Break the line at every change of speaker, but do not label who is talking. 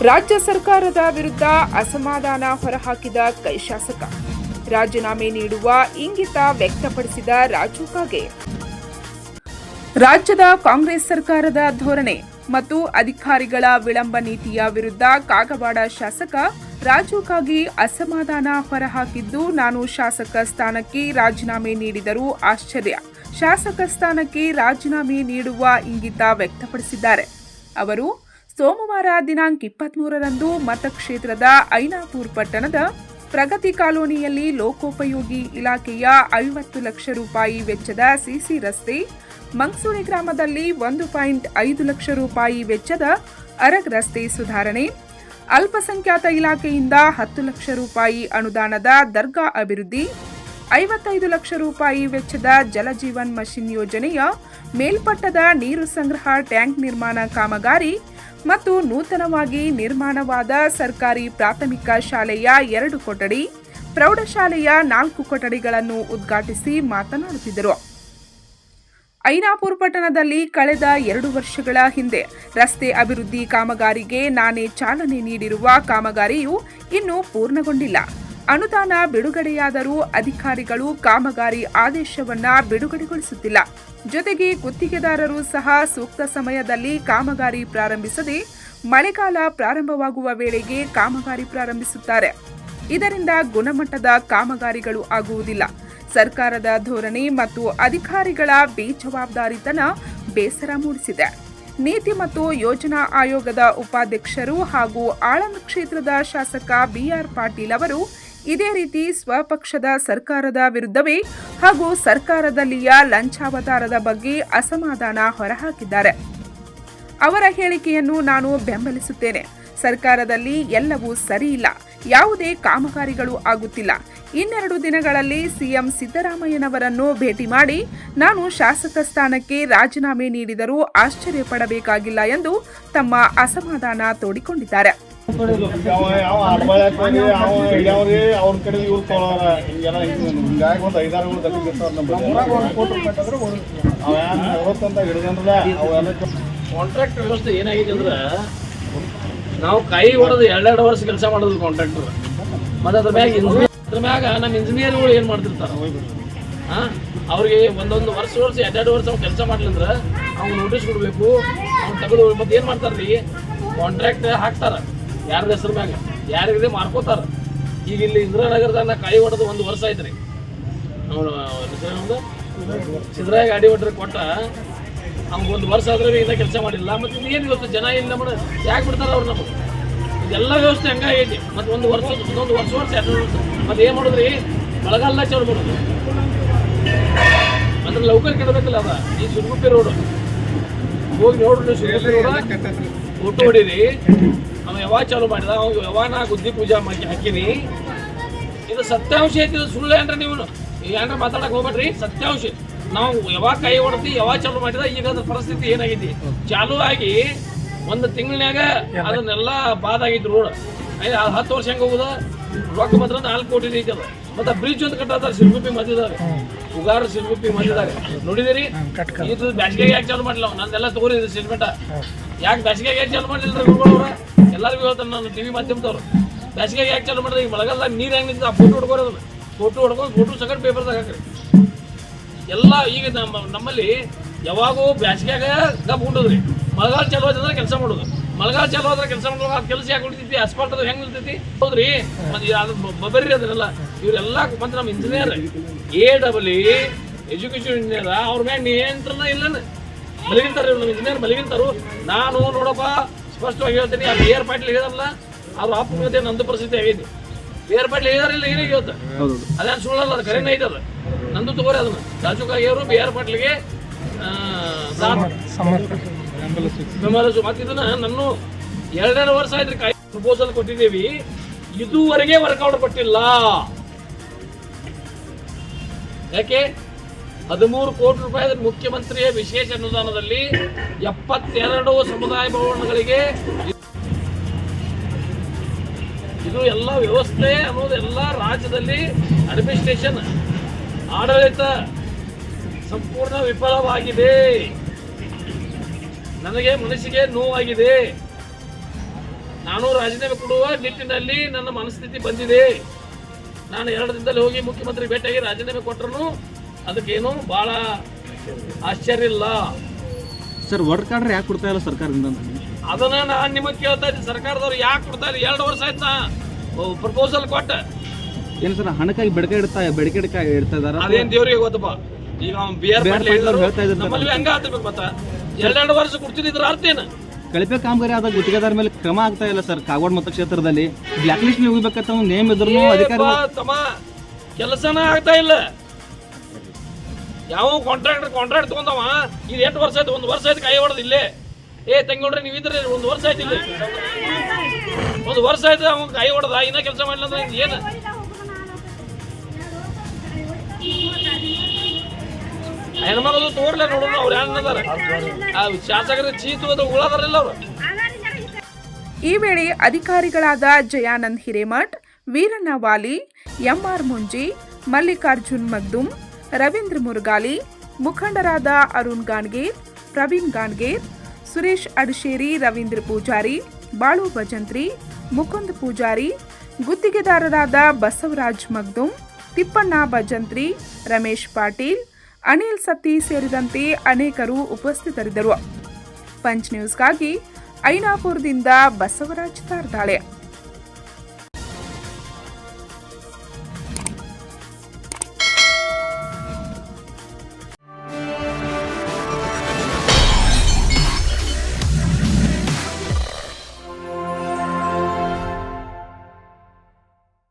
ರಾಜ್ಯ ಸರ್ಕಾರದ ವಿರುದ್ಧ ಅಸಮಾಧಾನ ಹೊರಹಾಕಿದ ಕೈ ಶಾಸಕ. ರಾಜೀನಾಮೆ ನೀಡುವ ಇಂಗಿತ ವ್ಯಕ್ತಪಡಿಸಿದ ರಾಜು ಕಾಗೆ. ರಾಜ್ಯದ ಕಾಂಗ್ರೆಸ್ ಸರ್ಕಾರದ ಧೋರಣೆ ಮತ್ತು ಅಧಿಕಾರಿಗಳ ವಿಳಂಬ ನೀತಿಯ ವಿರುದ್ಧ ಕಾಗವಾಡ ಶಾಸಕ ರಾಜು ಕಾಗಿ ಅಸಮಾಧಾನ ಹೊರಹಾಕಿದ್ದು ನಾನು ಶಾಸಕ ಸ್ಥಾನಕ್ಕೆ ರಾಜೀನಾಮೆ ನೀಡಿದರೂ ಆಶ್ಚರ್ಯ. ಶಾಸಕ ಸ್ಥಾನಕ್ಕೆ ರಾಜೀನಾಮೆ ನೀಡುವ ಇಂಗಿತ ವ್ಯಕ್ತಪಡಿಸಿದ್ದಾರೆ. ಅವರು ಸೋಮವಾರ ದಿನಾಂಕ ಇಪ್ಪತ್ಮೂರರಂದು ಮತಕ್ಷೇತ್ರದ ಐನಾಪುರ್ ಪಟ್ಟಣದ ಪ್ರಗತಿ ಕಾಲೋನಿಯಲ್ಲಿ ಲೋಕೋಪಯೋಗಿ ಇಲಾಖೆಯ ಐವತ್ತು ಲಕ್ಷ ರೂಪಾಯಿ ವೆಚ್ಚದ ಸಿಸಿ ರಸ್ತೆ, ಮಂಗ್ಸೂರಿ ಗ್ರಾಮದಲ್ಲಿ ಒಂದು ಪಾಯಿಂಟ್ ಐದು ಲಕ್ಷ ರೂಪಾಯಿ ವೆಚ್ಚದ ಅರಗ್ ರಸ್ತೆ ಸುಧಾರಣೆ, ಅಲ್ಪಸಂಖ್ಯಾತ ಇಲಾಖೆಯಿಂದ ಹತ್ತು ಲಕ್ಷ ರೂಪಾಯಿ ಅನುದಾನದ ದರ್ಗಾ ಅಭಿವೃದ್ಧಿ, ಐವತ್ತೈದು ಲಕ್ಷ ರೂಪಾಯಿ ವೆಚ್ಚದ ಜಲಜೀವನ್ ಮಷಿನ್ ಯೋಜನೆಯ ಮೇಲ್ಪಟ್ಟದ ನೀರು ಸಂಗ್ರಹ ಟ್ಯಾಂಕ್ ನಿರ್ಮಾಣ ಕಾಮಗಾರಿ ಮತ್ತು ನೂತನವಾಗಿ ನಿರ್ಮಾಣವಾದ ಸರ್ಕಾರಿ ಪ್ರಾಥಮಿಕ ಶಾಲೆಯ ಎರಡು ಕೊಠಡಿ, ಪ್ರೌಢಶಾಲೆಯ ನಾಲ್ಕು ಕೊಠಡಿಗಳನ್ನು ಉದ್ಘಾಟಿಸಿ ಮಾತನಾಡುತ್ತಿದ್ದರು. ಐನಾಪುರ್ ಪಟ್ಟಣದಲ್ಲಿ ಕಳೆದ ಎರಡು ವರ್ಷಗಳ ಹಿಂದೆ ರಸ್ತೆ ಅಭಿವೃದ್ಧಿ ಕಾಮಗಾರಿಗೆ ನಾನೇ ಚಾಲನೆ ನೀಡಿರುವ ಕಾಮಗಾರಿಯು ಇನ್ನೂ ಪೂರ್ಣಗೊಂಡಿಲ್ಲ. ಅನುದಾನ ಬಿಡುಗಡೆಯಾದರೂ ಅಧಿಕಾರಿಗಳು ಕಾಮಗಾರಿ ಆದೇಶವನ್ನ ಬಿಡುಗಡೆಗೊಳಿಸುತ್ತಿಲ್ಲ. ಜೊತೆಗೆ ಗುತ್ತಿಗೆದಾರರು ಸಹ ಸೂಕ್ತ ಸಮಯದಲ್ಲಿ ಕಾಮಗಾರಿ ಪ್ರಾರಂಭಿಸದೆ ಮಳೆಗಾಲ ಪ್ರಾರಂಭವಾಗುವ ವೇಳೆಗೆ ಕಾಮಗಾರಿ ಪ್ರಾರಂಭಿಸುತ್ತಾರೆ. ಇದರಿಂದ ಗುಣಮಟ್ಟದ ಕಾಮಗಾರಿಗಳು ಆಗುವುದಿಲ್ಲ. ಸರ್ಕಾರದ ಧೋರಣೆ ಮತ್ತು ಅಧಿಕಾರಿಗಳ ಬೇಜವಾಬ್ದಾರಿತನ ಬೇಸರ ಮೂಡಿಸಿದೆ. ನೀತಿ ಮತ್ತು ಯೋಜನಾ ಆಯೋಗದ ಉಪಾಧ್ಯಕ್ಷರು ಹಾಗೂ ಆಳಂದ ಕ್ಷೇತ್ರದ ಶಾಸಕ ಬಿಆರ್ ಪಾಟೀಲ್ ಅವರು ಇದೇ ರೀತಿ ಸ್ವಪಕ್ಷದ ಸರ್ಕಾರದ ವಿರುದ್ಧವೇ ಹಾಗೂ ಸರ್ಕಾರದಲ್ಲಿಯ ಲಂಚಾವತಾರದ ಬಗ್ಗೆ ಅಸಮಾಧಾನ ಹೊರಹಾಕಿದ್ದಾರೆ. ಅವರ ಹೇಳಿಕೆಯನ್ನು ನಾನು ಬೆಂಬಲಿಸುತ್ತೇನೆ. ಸರ್ಕಾರದಲ್ಲಿ ಎಲ್ಲವೂ ಸರಿಯಿಲ್ಲ ಯಾವುದೇ ಕಾಮಗಾರಿಗಳು ಆಗುತ್ತಿಲ್ಲ. ಇನ್ನೆರಡು ದಿನಗಳಲ್ಲಿ ಸಿಎಂ ಸಿದ್ದರಾಮಯ್ಯನವರನ್ನು ಭೇಟಿ ಮಾಡಿ ನಾನು ಶಾಸಕ ಸ್ಥಾನಕ್ಕೆ ರಾಜೀನಾಮೆ ನೀಡಿದರೂ ಆಶ್ಚರ್ಯ ಪಡಬೇಕಾಗಿಲ್ಲ ಎಂದು ತಮ್ಮ ಅಸಮಾಧಾನ ತೋಡಿಕೊಂಡಿದ್ದಾರೆ.
ಅವ್ರ ಕಡೆ
ಕಾಂಟ್ರಾಕ್ಟ್ ವ್ಯವಸ್ಥೆ ಏನಾಗಿದೆ ಅಂದ್ರೆ, ನಾವು ಕೈ ಹೊಡೆದು ಎರಡೆರಡು ವರ್ಷ ಕೆಲಸ ಮಾಡೋದು ಕಾಂಟ್ರಾಕ್ಟರ್ ಮತ್ತು ಅದ್ರ ಮ್ಯಾಗ ಇಂಜಿನಿಯರ್ ಅದ್ರ ಮ್ಯಾಗ ನಮ್ಮ ಇಂಜಿನಿಯರ್ಗಳು ಏನು ಮಾಡ್ತಿರ್ತಾರ? ಹಾಂ ಅವ್ರಿಗೆ ಒಂದೊಂದು ವರ್ಷ ವರ್ಷ, ಎರಡೆರಡು ವರ್ಷ ಅವ್ನು ಕೆಲಸ ಮಾಡ್ಲಿಂದ್ರೆ ಅವ್ನು ನೋಟಿಸ್ ಕೊಡಬೇಕು, ಅವ್ನು ತೆಗೆದು ಮತ್ತೆ ಏನು ಮಾಡ್ತಾರೆ ರೀ ಕಾಂಟ್ರಾಕ್ಟ್ ಹಾಕ್ತಾರೆ. ಯಾರ ಹೆಸರು ಮ್ಯಾಗ? ಯಾರಿಗೆ ಮಾರ್ಕೋತಾರ ಈಗ ಇಲ್ಲಿ ಇಂದಿರಾನಗರದಾಗ ಕೈ ಹೊಡೆದು ಒಂದು ವರ್ಷ ಐತ್ರಿ ಅವನು ಸಿದ್ದರಾಯ ಗಾಡಿ ಹೊಡ್ರಿ ಕೊಟ್ಟ ಒಂದು ವರ್ಷ ಆದ್ರೆ ಇನ್ನೂ ಕೆಲಸ ಮಾಡಿಲ್ಲ. ಮತ್ತು ಏನು ಇವತ್ತು ಜನ ಇಲ್ಲ ಮಾಡ ಯಾಕೆ ಬಿಡ್ತಾರೆ ಅವ್ರು ನಮಗೆ? ಇದೆಲ್ಲ ವ್ಯವಸ್ಥೆ ಹಂಗಾಗೈತಿ ಮತ್ತು ಒಂದು ವರ್ಷ ಒಂದೊಂದು ವರ್ಷ ವರ್ಷ ಎರಡು ವರ್ಷ ಮತ್ತೆ ಏನು ಮಾಡಿದ್ರಿ? ಮಳೆಗಾಲ ಚಾಲು ಮಾಡೋದು. ಅಂದ್ರೆ ಲೌಕರ್ ಕೆಡಬೇಕಲ್ಲ ಅದ. ಈ ಸುರ್ಗುಪ್ಪಿ ರೋಡು. ಹೋಗಿ ನೋಡ್ರಿ ಸುರ್ಗುಪ್ಪಿ ರೋಡ. ಫೋಟೋ ಹೊಡೀರಿ. ಅವ ಯಾವಾಗ ಚಾಲು ಮಾಡಿದ? ಅವಾಗ ಯಾವಾಗ ನಾ ಗುದ್ದಿ ಪೂಜೆ ಮಾಡಿ ಹಾಕಿನಿ. ಇದು ಸತ್ಯಾಂಶ ಐತಿ ಇದು ಸುಳ್ಳು ಏನ್ರ ನೀವು ಏನ್ರ ಮಾತಾಡಕ್ ಹೋಗ್ಬೇಡ್ರಿ. ಸತ್ಯಾಂಶ. ನಾವು ಯಾವಾಗ ಕೈ ಹೊಡ್ತಿ ಯಾವಾಗ ಚಾಲು ಮಾಡಿದ ಈಗ ಅದ್ರ ಪರಿಸ್ಥಿತಿ ಏನಾಗೈತಿ ಚಾಲು ಆಗಿ ಒಂದು ತಿಂಗಳನ್ಯಾಗ ಅದನ್ನೆಲ್ಲ ಬಾದಾಗಿತ್ತು ರೋಡ್. ಐದು ಹತ್ತು ವರ್ಷ ಹೆಂಗೆ ಹೋಗುದ? ರೊಕ್ಕ ಮಾತ್ರ ನಾಲ್ಕು ಕೋಟಿ ಐತಿ ಅದ. ಮತ್ತೆ ಬ್ರಿಡ್ಜ್ ಒಂದು ಕಟ್ಟತ್ತಾರ ಸಿಲ್ಗುಪ್ಪಿ ಮಧ್ಯದಾಗ ಉಗಾರ ಸಿಲ್ಗುಪ್ಪಿ ಮಧ್ಯದಾಗ ನೋಡಿದಿರಿ? ಇದು ಬ್ಯಾಸಿಗೆ ಯಾಕೆ ಚಾಲು ಮಾಡಿಲ್ಲ? ನಂದೆಲ್ಲ ತೋರಿದ್ರು ಸಿಲ್ಮೆಂಟ ಯಾಕೆ ಬ್ಯಾಸಿಗೆ ಯಾಕೆ ಚಾಲು ಮಾಡಿಲ್ಲ ಗುರುಗಳವ್ರ? ಎಲ್ಲರಿಗೂ ಹೇಳ್ತಾರೆ ನಾನು ಟಿವಿ ಮಾಧ್ಯಮದವ್ರು. ಬ್ಯಾಸಿಗೆ ಯಾಕೆ ಚಾಲು ಮಾಡಿದ್ರೆ ಈಗ ಮಳೆಗಾಲದಾಗ ನೀರು ಹೆಂಗೆ ನಿಂತ ಫೋಟೋ ಹೊಡ್ಕೋರೋದು ಫೋಟೋ ಹೊಡ್ಕೊಂಡು ಫೋಟೋ ಸಕಟ್ ಪೇಪರ್ದಾಗ ಹಾಕ್ರಿ. ಎಲ್ಲ ಈಗ ನಮ್ಮ ನಮ್ಮಲ್ಲಿ ಯಾವಾಗೂ ಬ್ಯಾಸಿಗ್ಯಾಗ ಗಪ್ ಹುಟ್ಟದ್ರಿ. ಮಳೆಗಾಲ ಚಾಲು ಆಯ್ತಂದ್ರೆ ಕೆಲಸ ಮಾಡೋದು. ಮಳೆಗಾಲ ಚಾಲು ಹೋದ್ರೆ ಕೆಲಸ ಮಾಡೋದು ಅದು ಕೆಲಸ ಯಾಕೆ ಉಳಿತೈತಿ ಅಸ್ಫಾಲ್ಟ್ ಅದು ಹೆಂಗೆ ನಿಲ್ತೈತಿ? ಹೌದ್ರಿ? ಮತ್ತೆ ಅದು ಬಬರಿ ಅದನ್ನೆಲ್ಲ ಇವರೆಲ್ಲ ಮತ್ತೆ ನಮ್ಮ engineer A double education engineer ಅವ್ರ ಮ್ಯಾಗ ನಿಯಂತ್ರಣ ಇಲ್ಲ ಮಲಗಿಂತಾರ ನಮ್ಮ ಇಂಜಿನಿಯರ್ ಮಲಗಿಂತಾರು. ನಾನು ನೋಡಪ್ಪ, ಸ್ಪಷ್ಟವಾಗಿ ಹೇಳ್ತೀನಿ ಅದು ಏರ್ ಪಾಟೀಲ್ ಹೇಳಿದಾರಲ್ಲ, ಅವ್ರ ಅಪ್ಪನ ನಂದು ಪರಿಸ್ಥಿತಿ ಆಗೈತಿ. ಏರ್ ಪಾಟೀಲ್ ಹೇಳಿದಾರಿಲ್ಲ ಏನೇ ಇವತ್ತು ಅದೇನು ಸುಳ್ಳಲ್ಲ, ಅದು ಕರೆನೇ ಐತೆ ಅದು. ನಂದು ತಗೋರಿ ಅದನ್ನ. ರಾಜು ಅವರು ಬಿ ಆರ್ ಪಾಟ್ಲಿಗೆ ಬೆಂಬಲಿಸು ಮತ್ತೆ ನನ್ನ ಎರಡೆರಡು ವರ್ಷ ಆಯ್ತು ಕಾಯಿ ಪ್ರಪೋಸಲ್ ಕೊಟ್ಟಿದ್ದೀವಿ. ಇದುವರೆಗೆ ವರ್ಕೌಟ್ ಕೊಟ್ಟಿಲ್ಲ. ಯಾಕೆ? ಹದಿಮೂರು ಕೋಟಿ ರೂಪಾಯಿ ಮುಖ್ಯಮಂತ್ರಿಯ ವಿಶೇಷ ಅನುದಾನದಲ್ಲಿ ಎಪ್ಪತ್ತೆರಡು ಸಮುದಾಯ ಭವನಗಳಿಗೆ ಇದು ಎಲ್ಲ ವ್ಯವಸ್ಥೆ ಅನ್ನೋದು ಎಲ್ಲ ರಾಜ್ಯದಲ್ಲಿ ಅಡ್ಮಿನಿಸ್ಟ್ರೇಷನ್ ಆಡಳಿತ ಸಂಪೂರ್ಣ ವಿಫಲವಾಗಿದೆ. ನನಗೆ ಮನಸ್ಸಿಗೆ ನೋವಾಗಿದೆ. ನಾನು ರಾಜೀನಾಮೆ ಕೊಡುವ ನಿಟ್ಟಿನಲ್ಲಿ ನನ್ನ ಮನಸ್ಥಿತಿ ಬಂದಿದೆ. ನಾನು ಎರಡು ದಿನದಲ್ಲಿ ಹೋಗಿ ಮುಖ್ಯಮಂತ್ರಿ ಭೇಟಿಯಾಗಿ ರಾಜೀನಾಮೆ ಕೊಟ್ಟರು ಅದಕ್ಕೇನು ಭಾಳ ಆಶ್ಚರ್ಯ ಇಲ್ಲ.
ಸರ್ ವರ್ಕ್ ಆರ್ಡರ್ ಯಾಕೆ ಕೊಡ್ತಾ ಇಲ್ಲ ಸರ್ಕಾರದಿಂದ
ಅದನ್ನ ನಾನು ನಿಮಗೆ ಕೇಳ್ತಾ ಇದ್ದೀನಿ. ಸರ್ಕಾರದವ್ರು ಯಾಕೆ ಕೊಡ್ತಾರೆ ಎರಡು ವರ್ಷ ಆಯ್ತು ನಾ ಪ್ರಪೋಸಲ್ ಕೊಟ್ಟ.
ಏನು ಸರ್ ಹಣಕ್ಕಾಗಿ ಬೆಡಕೆ ಇಡ್ತಾ ಬೆಡಕೆ ಇಡ್ತಾ ಇಡ್ತಾ ಇದಾರೆ?
ಅದೇನ್ ದೇವ್ರಿಗೆ ಗೊತ್ತಪ್ಪ. ಈಗ ಅವ್ನು ಬಿ ಆರ್
ಹೇಳ್ತಾ ಇದ್ದಾರೆ
ನಮ್ಮಲ್ಲಿ ಹಂಗ ಆಗ್ತಿರ್ಬೇಕು ಮತ್ತ ಎರಡೆರಡು ವರ್ಷ ಕೊಡ್ತಿದ್ರ ಅರ್ಥ ಏನು?
ಕಳಪೆ ಕಾಮಗಾರಿ ಆದ ಗುತ್ತಿಗೆದಾರ ಮೇಲೆ ಕ್ರಮ ಆಗ್ತಾ ಇಲ್ಲ ಸರ್. ಕಾಗವಾಡ ಮತಕ್ಷೇತ್ರದಲ್ಲಿ ಬ್ಲಾಕ್ ಲಿಸ್ಟ್ ಮೇಲೆ ಹೋಗ್ಬೇಕಂತ ಒಂದು ನೇಮ್ ಇದ್ರು ಅಧಿಕಾರಿ
ತಮ್ಮ ಕೆಲಸನ ಆಗ್ತಾ ಇಲ್ಲ. ಯಾವ ಕಾಂಟ್ರಾಕ್ಟರ್ ಕಾಂಟ್ರಾಕ್ಟ್ ತಗೊಂಡವ? ಇದು ಎಂಟು ವರ್ಷ ಆಯ್ತು ಒಂದು ವರ್ಷ ಆಯ್ತು ಕೈ ಹೊಡೆದು ಇಲ್ಲೇ. ಏ ತಂಗಿ ನೋಡ್ರಿ ನೀವು ಇದ್ರೆ ಒಂದು ವರ್ಷ ಆಯ್ತು ಇಲ್ಲಿ. ಒಂದು ವರ್ಷ ಆಯ್ತು ಅವ್ನು ಕೈ ಹೊಡೆದ ಇನ್ನ ಕೆಲಸ ಮಾಡಿಲ್ಲ ಅಂದ್ರೆ ಏನು? ಹೆಣ್ಮಗಳು ತೋರ್ಲೆ ನೋಡೋದು ಅವ್ರು ಆ ಶಾಸಕರ ಚೀತು ಅದು ಉಳದಾರಲ್ಲ ಅವ್ರು.
ಈ ವೇಳೆ ಅಧಿಕಾರಿಗಳಾದ ಜಯಾನಂದ್ ಹಿರೇಮಠ್, ವೀರಣ್ಣ ವಾಲಿ, ಎಂಆರ್ ಮುಂಜಿ, ಮಲ್ಲಿಕಾರ್ಜುನ್ ಮಗ್ದುಮ್, ರವೀಂದ್ರ ಮುರುಗಾಲಿ, ಮುಖಂಡರಾದ ಅರುಣ್ ಗಾಣ್ಗೇರ್, ಪ್ರವೀಣ್ ಗಾಣ್ಗೇರ್, ಸುರೇಶ್ ಅಡಶೇರಿ, ರವೀಂದ್ರ ಪೂಜಾರಿ, ಬಾಳು ಭಜಂತ್ರಿ, ಮುಕುಂದ್ ಪೂಜಾರಿ, ಗುತ್ತಿಗೆದಾರರಾದ ಬಸವರಾಜ್ ಮಗ್ದುಮ್, ತಿಪ್ಪಣ್ಣ ಭಜಂತ್ರಿ, ರಮೇಶ್ ಪಾಟೀಲ್ ಅನಿಲ್ ಸತ್ತಿ ಸೇರಿದಂತೆ ಅನೇಕರು ಉಪಸ್ಥಿತರಿದ್ದರು. ಪಂಚ್ ನ್ಯೂಸ್ಗಾಗಿ ಐನಾಪುರದಿಂದ ಬಸವರಾಜ್ ತಾರ್ದಾಳೆ.